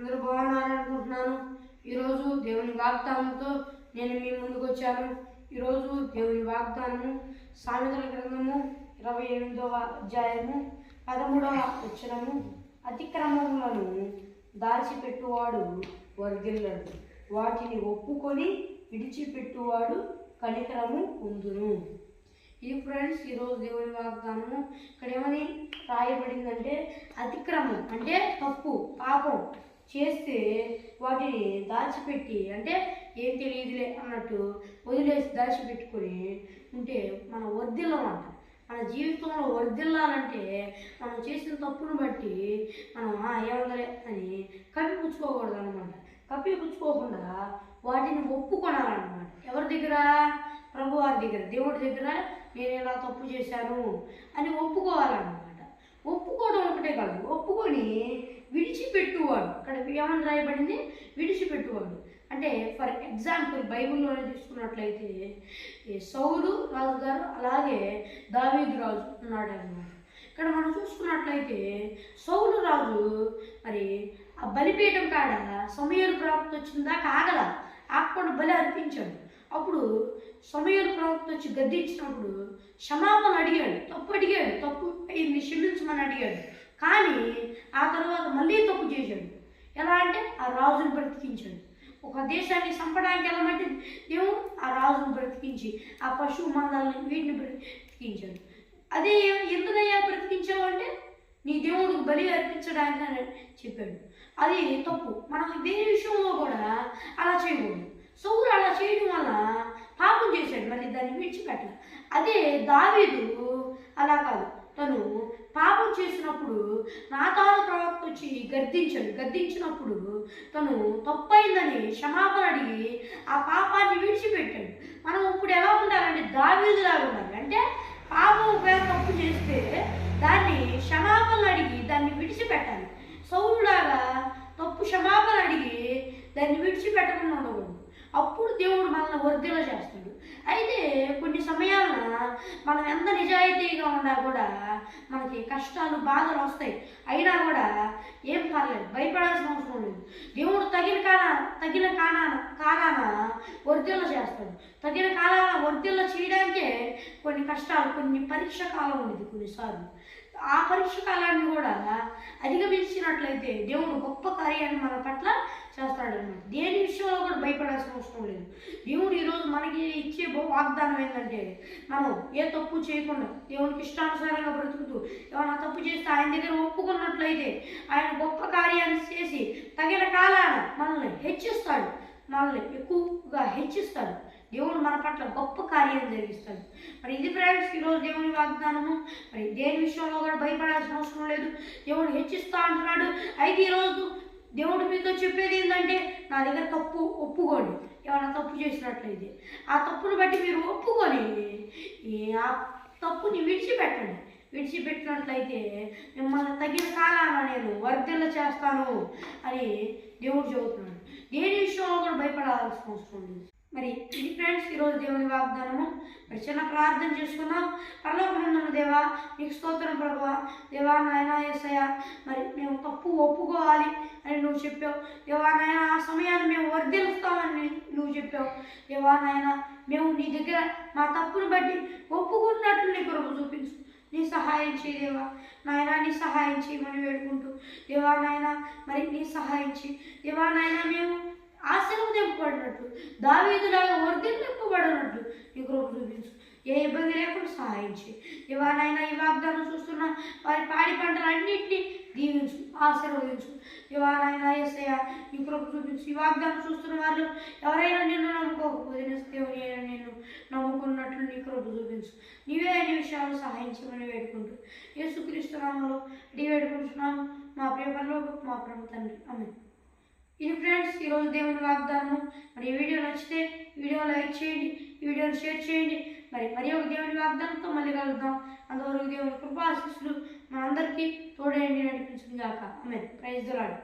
అందరూ బాగున్నారని అనుకుంటున్నాను. ఈరోజు దేవుని వాగ్దానంతో నేను మీ ముందుకు వచ్చాను. ఈరోజు దేవుని వాగ్దానము సామెతల గ్రంథము ఇరవై ఎనిమిదవ అధ్యాయము పదమూడవ అక్షరము అతిక్రమములను దాచిపెట్టువాడు వర్గిల్లడు. వాటిని ఒప్పుకొని విడిచిపెట్టువాడు కనికరము పొందును ఇది ఫ్రెండ్స్ ఈరోజు దేవుని వాగ్దానము ఇక్కడ ఏమని రాయబడిందంటే అతిక్రమం అంటే తప్పు పాపం. చేస్తే వాటిని దాచిపెట్టి అంటే ఏం తెలియదులే అన్నట్టు వదిలేసి దాచిపెట్టుకొని ఉంటే మనం వర్ధిల్లం మన జీవితంలో వర్ధిల్లాలంటే మనం చేసిన తప్పును బట్టి మనం "ఆ, అని అని కప్పిపుచ్చుకోకూడదు అనమాట కప్పిపుచ్చుకోకుండా వాటిని ఒప్పుకొనాలన్నమాట. ఎవరి దగ్గర? ప్రభువారి దగ్గర దేవుడి దగ్గర నేను ఇలా తప్పు చేశాను అని ఒప్పుకోవాలన్నమాట. ఒప్పుకోవడం ఒకటే కాదు ఒప్పుకొని విడిచిపెట్టువాడు. అక్కడ ఏమని రాయబడింది? విడిచిపెట్టువాడు. అంటే ఫర్ ఎగ్జాంపుల్ బైబిల్లోనే తీసుకున్నట్లయితే ఈ సౌలు రాజు గారు అలాగే దావీదు రాజు ఉన్నాడు అనమాట ఇక్కడ మనం చూసుకున్నట్లయితే సౌలు రాజు మరి ఆ బలిపీఠం కాడ సమయలు ప్రాప్తి వచ్చిందా కాగల? ఆకుండా బలి అర్పించాడు. అప్పుడు సమయలు ప్రాప్తి వచ్చి గద్దించినప్పుడు క్షమాపణ అడిగాడు. తప్పు అడిగాడు. తప్పు అయింది క్షమించమని అడిగాడు. కానీ ఆ తర్వాత మళ్ళీ తప్పు చేశాడు. ఎలా అంటే ఆ రాజును బ్రతికించాడు. ఒక దేశాన్ని చంపడానికి వెళ్ళమంటే దేవుడు ఆ రాజును బ్రతికించి ఆ పశువు మందల్ని వీటిని బ్రతికించాడు. అదే ఎందుకయ్యా బ్రతికించావు అంటే నీ దేవుడికి బలి అర్పించడానికి అని చెప్పాడు. అది తప్పు. మనం దేని విషయంలో కూడా అలా చేయకూడదు. సౌరు అలా చేయడం వల్ల పాపం చేశాడు. మళ్ళీ దాన్ని విడిచిపెట్టాలి అదే దావీదు అలా కాదు తను పాపం చేసినప్పుడు నాతాను ప్రవక్త వచ్చి గద్దించాడు గద్దించినప్పుడు తను తప్పైందని క్షమాపణ అడిగి ఆ పాపాన్ని విడిచిపెట్టాడు. మనం ఇప్పుడు ఎలా ఉండాలంటే దావీదులాగా ఉండాలి. అంటే పాపం ఒకవేళ తప్పు చేస్తే దాన్ని క్షమాపణ అడిగి దాన్ని విడిచిపెట్టాలి. సౌరులాగా తప్పు క్షమాపణ అడిగి దాన్ని విడిచిపెట్టకుండా ఉండకూడదు. అప్పుడు దేవుడు మనల్ని వర్ధిల చేస్తాడు అయితే కొన్ని మనం ఎంత నిజాయితీగా ఉన్నా కూడా మనకి కష్టాలు బాధలు వస్తాయి. అయినా కూడా ఏం పర్లేదు భయపడాల్సిన అవసరం లేదు. దేవుడు తగిన కాన తగిన కానా కాలాన వర్ధిల్ల చేస్తాడు. తగిన కాలాన వర్ధిల్ల చేయడానికే కొన్ని కష్టాలు కొన్ని పరీక్ష కాలం ఉండేది కొన్నిసార్లు. ఆ పరీక్ష కాలాన్ని కూడా అధిగమించినట్లయితే దేవుడు గొప్ప కార్యాన్ని మన పట్ల చేస్తాడు అనమాట దేని విషయంలో భయపడాల్సిన అవసరం లేదు. దేవుడు ఈరోజు మనకి ఇచ్చే వాగ్దానం ఏంటంటే మనం ఏ తప్పు చేయకుండా దేవునికి ఇష్టానుసారంగా బ్రతుకుతూ ఏమైనా తప్పు చేస్తే ఆయన దగ్గర ఒప్పుకున్నట్లయితే ఆయన గొప్ప కార్యాన్ని చేసి తగిన కాలాన మనల్ని హెచ్చిస్తాడు. మనల్ని ఎక్కువగా హెచ్చిస్తాడు. దేవుడు మన పట్ల గొప్ప కార్యం జరిగిస్తాడు. మరి ఇది ఫ్రెండ్స్ ఈరోజు దేవుని వాగ్దానము. మరి దేని విషయంలో కూడా భయపడాల్సిన అవసరం లేదు. దేవుడు హెచ్చిస్తా అంటున్నాడు. అయితే ఈరోజు దేవుడు మీతో చెప్పేది ఏంటంటే నా దగ్గర తప్పు ఒప్పుకోండి. ఏమైనా తప్పు చేసినట్లయితే. ఆ తప్పును బట్టి మీరు ఒప్పుకొని ఈ ఆ తప్పుని విడిచిపెట్టండి. విడిచిపెట్టినట్లయితే మిమ్మల్ని తగిన కాలాన నేను వర్ధిల్ల చేస్తాను అని దేవుడు చెబుతున్నాడు. దేని విషయంలో కూడా భయపడాల్సిన అవసరం లేదు. మరి ఇది ఫ్రెండ్స్ ఈరోజు దేవుని వాగ్దానము. మరి చిన్న ప్రార్థన చేసుకున్నాం పరలోకముందున్న దేవా నీకు స్తోత్రం ప్రభువా దేవా నాయన ఏసయ్య మరి మేము తప్పు ఒప్పుకోవాలి అని నువ్వు చెప్పావు. దేవా నాయన ఆ సమయాన్ని మేము వర్ధిలుస్తామని నువ్వు చెప్పావు. దేవా నాయన మేము నీ దగ్గర మా తప్పును బట్టి ఒప్పుకున్నట్లు నీ కొరకు చూపించు నీ సహాయం చేయి దేవా. నాయన నీ సహాయం చేయమని వేడుకుంటూ. దేవా నాయన మరి నీ సహాయం చేయి. దేవా నాయన మేము ఆశీర్వదింపబడినట్లు దావీదులాగా వర్ధిల్లింపబడినట్లు నీ కృప చూపించు. ఏ ఇబ్బంది లేకుండా సహాయించి ఇవాళైనా ఈ వాగ్దానం చూస్తున్న వారి పాడి పంటలన్నింటినీ దీవించు ఆశీర్వదించు. ఇవాళైనా నాయన ఈ కృప చూపించు. ఈ వాగ్దానం చూస్తున్న వాళ్ళు ఎవరైనా నిన్ను నమ్ముకోకపోతే దేవుని నిన్ను నమ్ముకున్నట్లు నీ కృప చూపించు. నీవే అన్ని విషయాలు సహాయించమని వేడుకుంటూ యేసుక్రీస్తు నామంలో అడిగి వేడుకుంటున్నాము. మా ప్రియపరలో మా ప్రభు తండ్రి. అమ్మే ఇది ఫ్రెండ్స్ ఈరోజు దేవుని వాగ్దానం మరి ఈ వీడియో నచ్చితే వీడియో లైక్ చేయండి ఈ వీడియోని షేర్ చేయండి. మరి మరి ఒక దేవుని వాగ్దానంతో మళ్ళీ కలుద్దాం. అంతవరకు దేవుని కృపాశిస్సులు మనందరికీ తోడేంటి నడిపించింది కాక ఆమె ప్రైజ్ దొరాడు